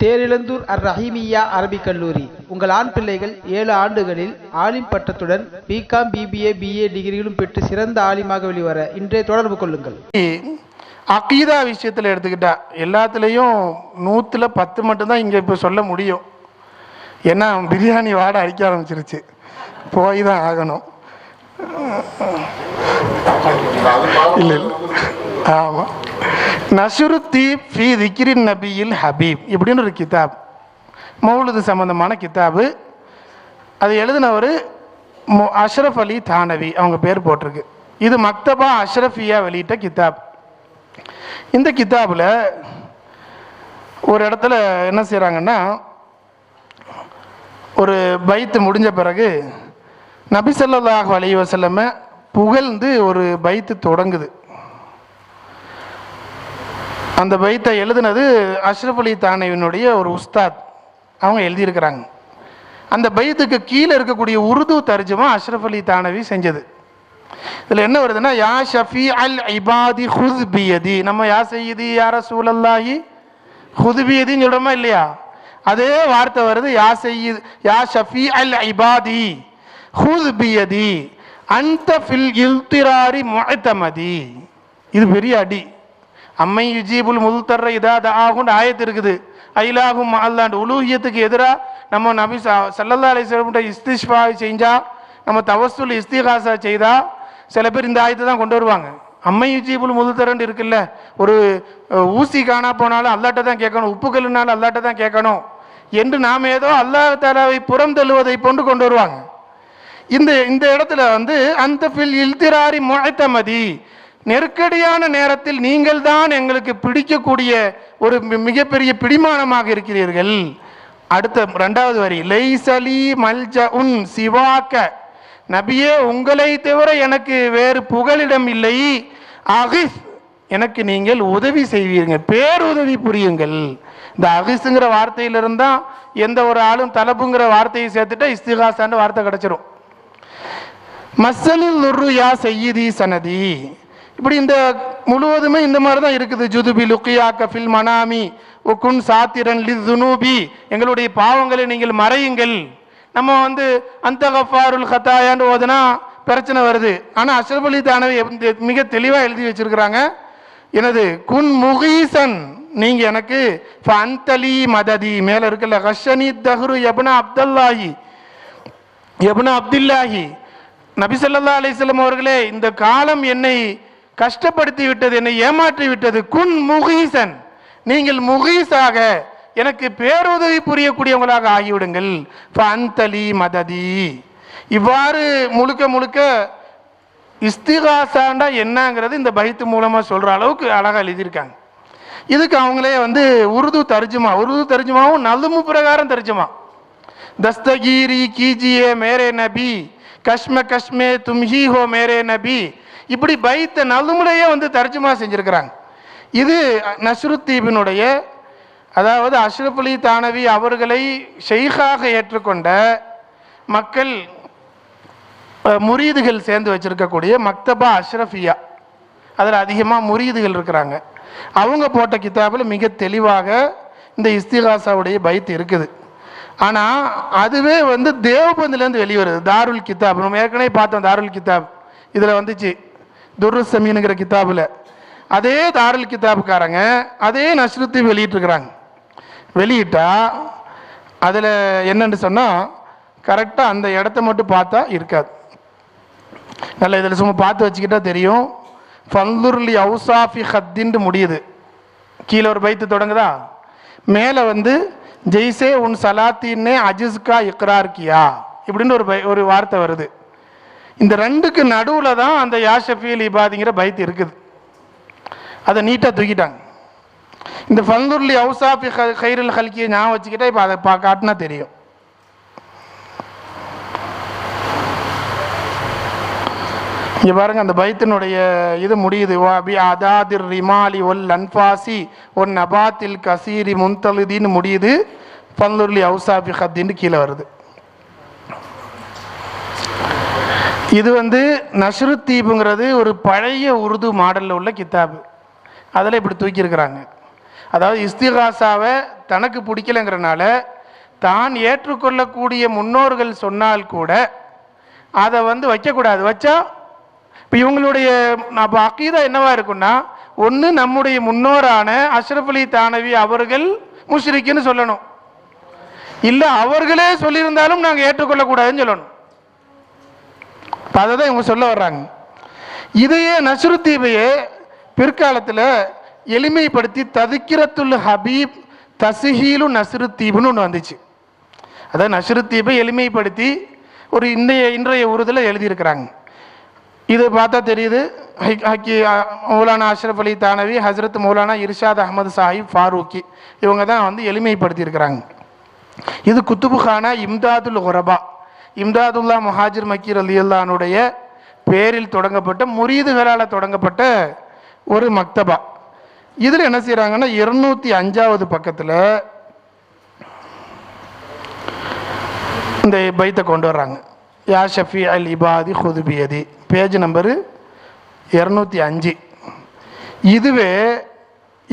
தேரிழந்தூர் அர் ரஹீமியா அரபிக் கல்லூரி. உங்கள் ஆண் பிள்ளைகள் ஏழு ஆண்டுகளில் ஆலிம் பட்டத்துடன் பிகாம் பிபிஏ பிஏ டிகிரிகளும் பெற்று சிறந்த ஆலிமாக வெளிவர இன்றே தொடர்பு கொள்ளுங்கள். அகீதா விஷயத்தில் எடுத்துக்கிட்டா எல்லாத்துலேயும் நூற்றில் பத்து மட்டும்தான் இங்கே இப்போ சொல்ல முடியும். ஏன்னா பிரியாணி வாடை அடிக்க ஆரம்பிச்சிருச்சு. போய் தான் ஆகணும். இல்லை இல்லை. ஆமாம் நசுருத்தி ஃபி திக்ரின் நபியில் ஹபீப் இப்படின்னு ஒரு கிதாப் மௌலுது சம்பந்தமான கித்தாபு அது எழுதினவர் மு அஷ்ரஃப் அலி தானவி அவங்க பேர் போட்டிருக்கு இது மக்தபா அஷ்ரஃபியா வெளியிட்ட கித்தாப் இந்த கித்தாபில் ஒரு இடத்துல என்ன செய்கிறாங்கன்னா ஒரு பைத்து முடிஞ்ச பிறகு நபி ஸல்லல்லாஹு அலைஹி புகழ்ந்து ஒரு பைத்து தொடங்குது அந்த பைத்தை எழுதுனது அஷ்ரஃப் அலி தானவினுடைய ஒரு உஸ்தாத். அவங்க எழுதியிருக்கிறாங்க. அந்த பைத்துக்கு கீழே இருக்கக்கூடிய உருது தர்ஜுமா அஷ்ரஃப் அலி தானவி செஞ்சது. இதில் என்ன வருதுன்னா யா ஷஃபி அல் இபாதி ஹுஸ்பியதி நம்ம யா செய்யுதி யார சூழல்லாகி ஹுதுபியதின்னு சொல்கிறோமா இல்லையா? அதே வார்த்தை வருது யா செய்யுது யா ஷஃபி அல் இபாதி ஹுஸ்பியதி அந்த ஃபில் இல்திராரி முகத்தமதி இது பெரிய அடி. அம்மை யுஜீபுல் முல்தர்ற இதா ஆகுண்டு ஆயத்து இருக்குது. அயிலாகும் அல்லாண்டு உலூகியத்துக்கு எதிராக நம்ம நபி சல்லல்லா அலிஸ்வலம்கிட்ட இஸ்திஷ்பா செஞ்சால் நம்ம தவஸ்துல் இஸ்திகாசா செய்தால் சில பேர் இந்த ஆயத்தை தான் கொண்டு வருவாங்க. அம்மை யுஜீபுல் முதுத்தரண்டு இருக்குல்ல ஒரு ஊசி காணா போனாலும் அல்லாட்ட தான் கேட்கணும் உப்பு கல்லுனாலும் அல்லாட்ட தான் கேட்கணும் என்று நாம் ஏதோ அல்லாஹ் தாலாவை புறம் தள்ளுவதை போன்று கொண்டு வருவாங்க. இந்த இந்த இடத்துல வந்து அந்த ஃபில் இல்திராரி முழைத்தமதி நெருக்கடியான நேரத்தில் நீங்கள் தான் எங்களுக்கு பிடிக்கக்கூடிய ஒரு மிகப்பெரிய பிடிமானமாக இருக்கிறீர்கள். அடுத்த ரெண்டாவது வரி. லைசலி மல்ஜ உன் சிவாக்க. நபியே உங்களை தவிர எனக்கு வேறு புகலிடம் இல்லை. அகிஸ் எனக்கு நீங்கள் உதவி செய்வீர்கள். பேருதவி புரியுங்கள். இந்த அகிஸுங்கிற வார்த்தையிலிருந்து தான் எந்த ஒரு ஆளும் தலப்புங்கிற வார்த்தையை சேர்த்துட்டா இஸ்திகாசான்னு வார்த்தை கிடைச்சிரும். மஸ்ஸலில் நுர்ரு யா செய்யுதி சனதி. இப்படி இந்த முழுவதுமே இந்த மாதிரி தான் இருக்குது. ஜுதுபி லுக்கியா கஃபில் மனாமி உக்குன் சாத்திரன் லி துனூபி எங்களுடைய பாவங்களை நீங்கள் மறையுங்கள். நம்ம வந்து அந்த கஃபாருல் ஹத்தாயான்னு ஓதுனா பிரச்சனை வருது. ஆனால் அஷ்ரப் அலி தானவி மிக தெளிவாக எழுதி வச்சிருக்கிறாங்க. எனது குன் முகீசன் நீங்க எனக்கு அந்தலி மததி. மேல இருக்குல்ல ஹஷனி தஹ்ரு எபுனா அப்துல்லாஹி. எபுனா அப்துல்லாஹி. நபி ஸல்லல்லாஹு அவர்களே இந்த காலம் என்னை கஷ்டப்படுத்தி விட்டது என்னை ஏமாற்றி விட்டது குன் முகீசன். நீங்கள் முகீஸாக எனக்கு பேருதவி புரியக்கூடியவங்களாக ஆகிவிடுங்கள். ஃபந்தலி மததி. இவ்வாறு முழுக்க முழுக்க இஸ்திகாசாண்டா என்னங்கிறது இந்த பைத்து மூலமாக சொல்கிற அளவுக்கு அழகாக எழுதியிருக்காங்க. இதுக்கு அவங்களே வந்து உருது தர்ஜுமா உருது தர்ஜுமாவும் நலுமு பிரகாரம் தர்ஜுமா. தஸ்தகீரி கீஜியே மேரே நபி கஷ்ம கஷ்மே தும்ஹி ஹோ மேரே நபி. இப்படி பைத்த நலுமுறையே வந்து தர்ஜுமா செஞ்சுருக்கிறாங்க. இது நஸ்ருத்தீபினுடைய அதாவது அஷ்ரப் அலி தானவி அவர்களை ஷெய்காக ஏற்றுக்கொண்ட மக்கள் முரீதுகள் சேர்ந்து வச்சிருக்கக்கூடிய மக்தபா அஷ்ரஃபியா. அதில் அதிகமாக முரீதுகள் இருக்கிறாங்க. அவங்க போட்ட கித்தாப்பில் மிக தெளிவாக இந்த இஸ்திகாசாவுடைய பைத் இருக்குது. ஆனால் அதுவே வந்து தேவபந்திலேருந்து வெளிவருது தாருல் கித்தாப் நம்ம ஏற்கனவே பார்த்தோம் தாருல் கித்தாப் இதில் வந்துச்சு. துர்ரு சமீனுங்கிற கிதாபில் அதே தாரல் கிதாபுக்காரங்க அதே நஸ்ருத்தி வெளியிட்டிருக்கிறாங்க. வெளியிட்டால் அதில் என்னன்னு சொன்னால் கரெக்டாக அந்த இடத்த மட்டும் பார்த்தா இருக்காது. நல்ல இதில் சும்மா பார்த்து வச்சுக்கிட்டா தெரியும். ஃபந்துர்லி அவுசாஃபி ஹத்தின்ட்டு முடியுது. கீழே ஒரு பைத்து தொடங்குதா? மேலே வந்து ஜெய்சே உன் சலாத்தின்னே அஜிஸ்கா இக்ரார் கியா? இப்படின்னு ஒரு பை ஒரு வார்த்தை வருது. இந்த ரெண்டுக்கு நடுவில் தான் அந்த யாஷஃபியல் இபாதிங்கிற பைத்து இருக்குது. அதை நீட்டாக தூக்கிட்டாங்க. இந்த ஃபந்துர்லி அவுசாஃபி கைரில் ஹல்கியை ஞாபகம் வச்சுக்கிட்டா இப்போ அதை பா காட்டினா தெரியும். இங்கே பாருங்க அந்த பைத்தினுடைய இது முடியுது. வாபி அதாதிர் ரிமாலி ஒல் அன்பாசி ஒன் நபாத்தில் கசீரி முன்தலுதின்னு முடியுது. பந்துர்லி அவுசாபி ஹத்தின்னு கீழே வருது. இது வந்து நஷ்ரு தீபுங்கிறது ஒரு பழைய உருது மாடலில் உள்ள கித்தாபு. அதில் இப்படி தூக்கியிருக்கிறாங்க. அதாவது இஸ்திகாசாவை தனக்கு பிடிக்கலைங்கிறனால தான் ஏற்றுக்கொள்ளக்கூடிய முன்னோர்கள் சொன்னால் கூட அதை வந்து வைக்கக்கூடாது. வச்சா இப்போ இவங்களுடைய அப்போ அக்கீதா என்னவா இருக்குன்னா ஒன்று நம்முடைய முன்னோரான அஷ்ரஃப் அலி தானவி அவர்கள் முஷ்ரிக்குன்னு சொல்லணும். இல்லை அவர்களே சொல்லியிருந்தாலும் நாங்கள் ஏற்றுக்கொள்ளக்கூடாதுன்னு சொல்லணும். இப்போ அதை தான் இவங்க சொல்ல வர்றாங்க. இதையே நஸ்ருத்தீபையே பிற்காலத்தில் எளிமைப்படுத்தி ததுக்கிரத்துல் ஹபீப் தசுஹீலு தீபுன்னு ஒன்று வந்துச்சு. அதாவது நஸ்ருத்தீபை எளிமைப்படுத்தி ஒரு இன்றைய இன்றைய உருதில் எழுதியிருக்கிறாங்க. இது பார்த்தா தெரியுது. ஹக்- ஹக்கி மௌலானா அஷ்ரஃப் அலி தானவி ஹஸ்ரத் மௌலானா இர்ஷாத் அகமது சாஹிப் ஃபாரூக்கி இவங்க தான் வந்து எளிமைப்படுத்தியிருக்கிறாங்க. இது குத்துபுகானா இம்தாதுல் குரபா. இம்தாதுல்லா முஹாஜிர் மக்கீர் அலியுல்லானுடைய பேரில் தொடங்கப்பட்ட முரீதுகளால் தொடங்கப்பட்ட ஒரு மக்தபா. இதில் என்ன செய்கிறாங்கன்னா இருநூற்றி அஞ்சாவது பக்கத்தில் இந்த பைத்தை கொண்டு வர்றாங்க. யா ஷஃபி அல் இபாதி ஹுதுபியதி பேஜ் நம்பரு இரநூத்தி அஞ்சு. இதுவே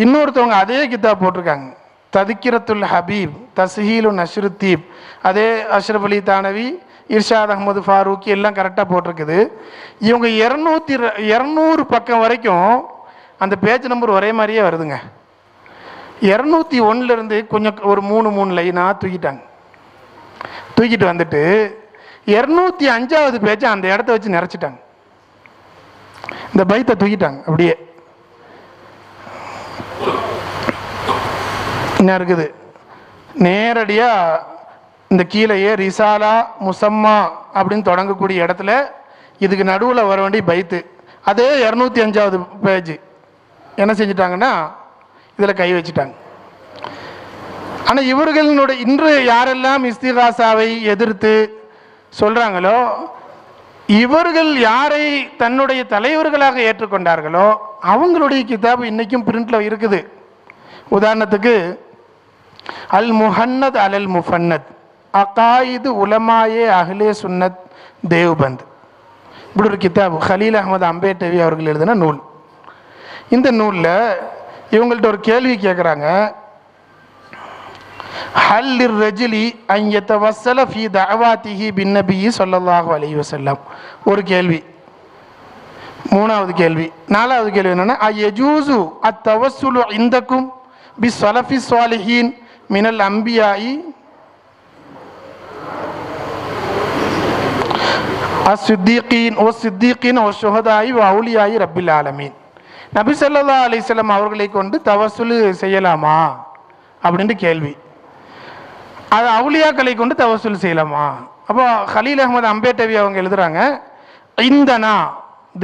இன்னொருத்தவங்க அதே கிதாப் போட்டிருக்காங்க. ததிக்கிரத்துல் ஹபீப் தஸ்ஹீலு நஷ்ருத்தீப் அதே அஷ்ரஃப் அலி தானவி இர்ஷாத் அகமது ஃபாரூக் எல்லாம் கரெக்டாக போட்டிருக்குது. இவங்க இரநூத்தி இரநூறு பக்கம் வரைக்கும் அந்த பேஜ் நம்பர் ஒரே மாதிரியே வருதுங்க. இரநூத்தி ஒன்னுலேருந்து கொஞ்சம் ஒரு மூணு மூணு லைனாக தூக்கிட்டாங்க. தூக்கிட்டு வந்துட்டு இரநூத்தி அஞ்சாவது பேஜை அந்த இடத்த வச்சு நிறச்சிட்டாங்க இந்த பைத்தை தூக்கிட்டாங்க அப்படியே. என்ன இருக்குது? நேரடியாக இந்த கீழேயே ரிசாலா முசம்மா அப்படின்னு தொடங்கக்கூடிய இடத்துல இதுக்கு நடுவில் வர வேண்டிய பைத்து. அதே இரநூத்தி அஞ்சாவது பேஜ் என்ன செஞ்சிட்டாங்கன்னா இதில் கை வச்சுட்டாங்க. ஆனால் இவர்களினுடைய இன்று யாரெல்லாம் இஸ்திகாசாவை எதிர்த்து சொல்கிறாங்களோ இவர்கள் யாரை தன்னுடைய தலைவர்களாக ஏற்றுக்கொண்டார்களோ அவங்களுடைய கிதாப் இன்றைக்கும் பிரிண்டில் இருக்குது. உதாரணத்துக்கு அல் முஹன்னத் அலல் முஃபன்னத் அகாயிது உலமாயே அஹ்லே சுன்னத் தேவ்பந்த். இப்படி ஒரு கிதாப் ஹலீல் அகமது அம்பேட்டவி அவர்கள் எழுதின நூல். இந்த நூலில் இவங்கள்ட்ட ஒரு கேள்வி கேட்குறாங்க ஹல் ரஜிலி அஞ்சத்த வசல ஃபி தவாத்திஹி பின்னபி நபி ஸல்லல்லாஹு வசல்லாம் ஒரு கேள்வி. மூணாவது கேள்வி. நாலாவது கேள்வி என்னென்னா அயஜூசு அத்தவசுலு இந்தக்கும் பி சலஃபி சுவாலிஹீன் மினல் அம்பியாயி அஸ்ஸித்தீகீன் ஓ சித்தீகீன் ஓ சுகதாயி வ அவுலியாயி ரப்பில் ஆலமீன். நபி ஸல்லல்லாஹு அலிஸ்லாம் அவர்களை கொண்டு தவசுலு செய்யலாமா? அப்படின்ட்டு கேள்வி. அது அவுலியாக்களை கொண்டு தவசூல் செய்யலாமா? அப்போ ஹலீல் அகமது அம்பேட்டவி அவங்க எழுதுறாங்க இந்தனா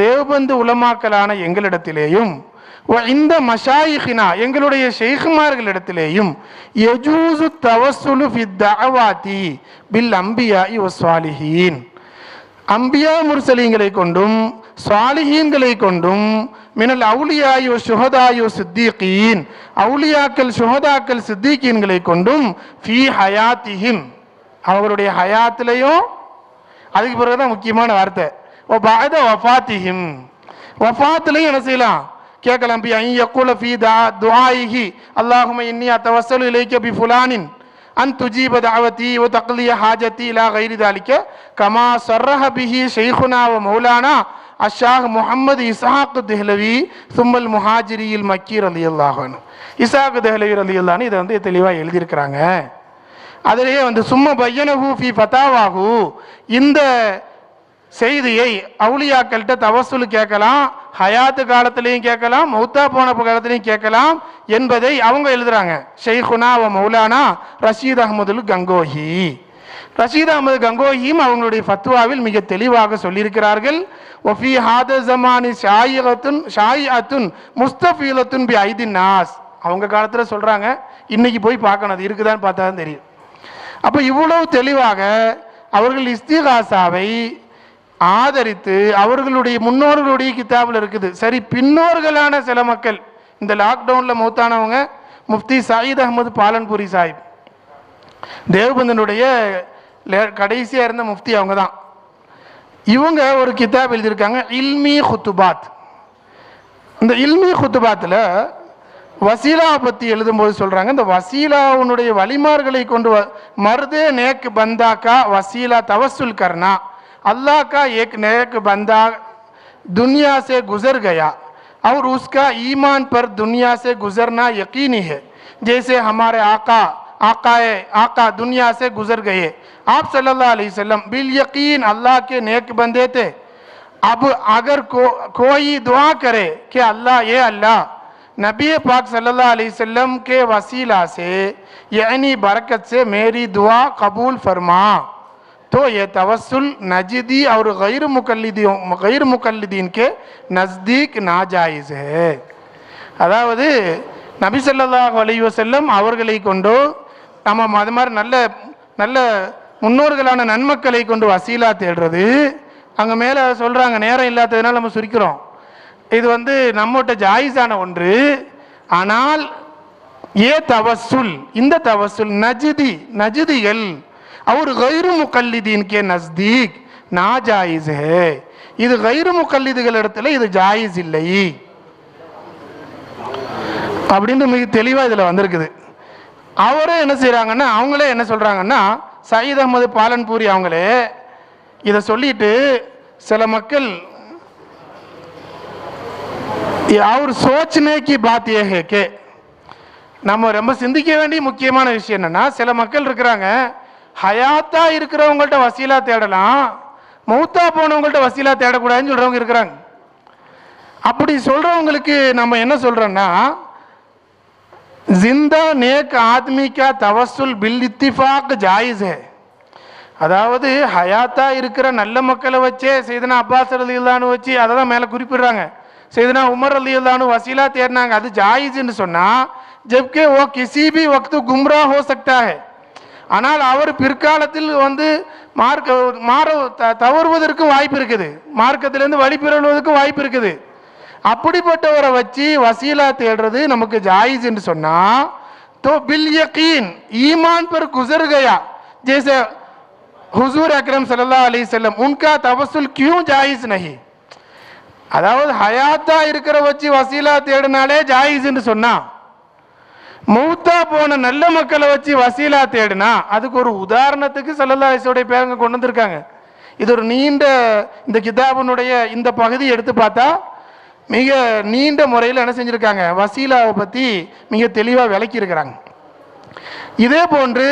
தேவபந்து உலமாக்கலான எங்களிடத்திலேயும் இந்த மஷாயிஹினா எங்களுடைய ஷெய்குமார்களிடத்திலேயும் யஜூசு தவசுலு ஃபி தஅவாதி பில் அம்பியாயி வஸ்வாலிஹீன் அம்பியா முர்சலீங்களை கொண்டும் சாலிஹீன்களை கொண்டும் மினல் அவுலியாயோ சுஹதாயோ சித்திகீன் அவுலியாக்கள் சுஹதாக்கள் சித்திகீன்களை கொண்டும் ஃபி ஹயாத்திஹிம். அவருடைய ஹயாத்திலையும் அதுக்கு பிறகுதான் முக்கியமான வார்த்தை. ஓ பாத வஃபாத்திஹிம். வஃபாத்திலையும் என்ன செய்யலாம்? கேட்கலாம் பி ஐ யக்குல ஃபி தா துஆயிஹி அல்லாஹும இன்னி அத்தவஸ்ஸலு இலைக்க B ஃபுலானின். An துஜீப Dawathi O தக்லிய ஹாஜத்தி Ila கைரி தாலிக்க comma சர்ரஹ பிஹி ஷெய்குனாவ மௌலானா அஷாஹ் முஹம்மது இசாக் தெஹ்லவி சும்மல் முஹாஜிரியில் மக்கீர் அலி அல்லாஹானு இசாக் தெஹ்லவி அலி அல்லான்னு இதை வந்து தெளிவாக எழுதியிருக்கிறாங்க. அதிலேயே வந்து சும்ம பையனஹூ ஃபி ஃபத்தாவாகு இந்த செய்தியை அவுலியாக்கள்கிட்ட தவசூல் கேட்கலாம் ஹயாத்து காலத்திலையும் கேட்கலாம் மௌத்தா போன காலத்திலையும் கேட்கலாம் என்பதை அவங்க எழுதுறாங்க. ஷெய்குனா அவ மௌலானா ரஷீத் அகமதுல் கங்கோஹி. ரஷீத் அகமது கங்கோஹியும் அவங்களுடைய ஃபத்வாவில் மிக தெளிவாக சொல்லியிருக்கிறார்கள். ஒஃபி ஹாத ஜமானி ஷாயிகத்துன் ஷாயிஅத்துன் முஸ்தபீலத்துன் பி ஐதின் நாஸ். அவங்க காலத்தில் சொல்கிறாங்க இன்னைக்கு போய் பார்க்கணும். அது இருக்குதான்னு பார்த்தா தான் தெரியும். அப்போ இவ்வளவு தெளிவாக அவர்கள் இஸ்திகாசாவை ஆதரித்து அவர்களுடைய முன்னோர்களுடைய கித்தாபில் இருக்குது. சரி பின்னோர்களான சில மக்கள் இந்த லாக்டவுனில் மூத்தானவங்க முஃப்தி சயீத் அகமது பாலன்புரி சாஹிப். தேவபந்தனுடைய லே- இருந்த முஃப்தி அவங்க தான் இவங்க ஒரு கித்தாப் எழுதியிருக்காங்க இல்மி குத்துபாத். இந்த இல்மி குத்துபாத்தில் வசீலாவை பற்றி எழுதும்போது சொல்கிறாங்க இந்த வசீலாவுனுடைய வழிமார்களை கொண்டு வ- மருதே நேக்கு பந்தாக்கா வசீலா தவசுல் اللہ کا ایک نیک بندہ دنیا سے گزر گیا اور اس کا ایمان پر دنیا سے گزرنا یقینی ہے۔ جیسے ہمارے آقا آقا آقا دنیا سے گزر گئے۔ آپ صلی اللہ علیہ وسلم بالیقین اللہ کے نیک بندے تھے۔ اب اگر کو، کوئی دعا کرے کہ اللہ یہ اللہ، نبی پاک صلی اللہ علیہ وسلم کے وسیلہ سے یعنی برکت سے میری دعا قبول فرما۔ तो ये तवस्सुल नजदी और गैर मुकल्लिदियों गैर मुकल्लिदीन के नज़दीक नाजायज़ है அதாவது நபி ஸல்லல்லாஹு அலைஹி வஸல்லம் அவர்களை கொண்டு நம்ம அது மாதிரி நல்ல நல்ல முன்னோர்களான நன்மக்களை கொண்டு வசீலா தேடுறது அங்கே மேலே சொல்கிறாங்க நேரம் இல்லாததுனால நம்ம சுரிக்கிறோம் இது வந்து நம்மகிட்ட ஜாயிஸான ஒன்று ஆனால் ஏ தவசுல் இந்த தவசுல் நஜிதி நஜிதிகள் அவர் கைரு முக்கல்லிதீன் கே நஸ்தீக் நா ஜாயிஸ் ஹே இது கைரு முக்கல்லிதுகள் இடத்துல இது ஜாயிஸ் இல்லை அப்படின்னு மிக தெளிவாக இதில் வந்திருக்குது அவரே என்ன செய்கிறாங்கன்னா அவங்களே என்ன சொல்கிறாங்கன்னா சயீத் அகமது பாலன்பூரி அவங்களே இதை சொல்லிட்டு சில மக்கள் அவர் சோச்சனே கி பாத் கே நம்ம ரொம்ப சிந்திக்க வேண்டிய முக்கியமான விஷயம் என்னென்னா சில மக்கள் இருக்கிறாங்க ஹயாத்தா இருக்கிறவங்கள்ட்ட வசீலா தேடலாம் மௌத்தா போனவங்கள்ட்ட வசீலா தேடக்கூடாதுன்னு சொல்கிறவங்க இருக்கிறாங்க. அப்படி சொல்கிறவங்களுக்கு நம்ம என்ன சொல்கிறோன்னா ஜிந்தா நேக் ஆத்மிக்கா தவசுல் பில் இத்திஃபாக் ஜாயிஸ். அதாவது ஹயாத்தா இருக்கிற நல்ல மக்களை வச்சே செய்தனா அப்பாஸ் அலி இல்லான்னு வச்சு அதை தான் மேலே குறிப்பிடுறாங்க. செய்தனா உமர் அலி இல்லான்னு வசீலா தேடினாங்க அது ஜாயிஸ்ன்னு சொன்னால் ஜப்கே ஓ கிசிபி வக்து கும்ரா ஹோ சக்தா ஆனால் அவர் பிற்காலத்தில் வந்து மார்க்க மாற த- தவறுவதற்கும் வாய்ப்பு இருக்குது மார்க்கத்திலேருந்து வழி பிறழுவதற்கும் வாய்ப்பு இருக்குது அப்படிப்பட்டவரை வச்சு வசீலா தேடுறது நமக்கு ஜாயிஸ் என்று சொன்னா तो बिल यकीन ईमान पर गुजर गया जैसे हुजूर अकरम सल्लल्लाहु अलैहि वसल्लम उनका तवस्सुल क्यों जायज नहीं அதாவது ஹயாத்தா இருக்கிற வச்சு வசீலா தேடினாலே ஜாயிஸ்ன்னு சொன்னா மூத்தா போன நல்ல மக்களை வச்சு வசீலா தேடினா அதுக்கு ஒரு உதாரணத்துக்கு சல்லல்லாஹுடைய பேருங்க கொண்டு வந்திருக்காங்க. இது ஒரு நீண்ட இந்த கிதாபனுடைய இந்த பகுதி எடுத்து பார்த்தா மிக நீண்ட முறையில் என்ன செஞ்சுருக்காங்க? வசீலாவை பற்றி மிக தெளிவாக விளக்கி இருக்கிறாங்க இதே போன்று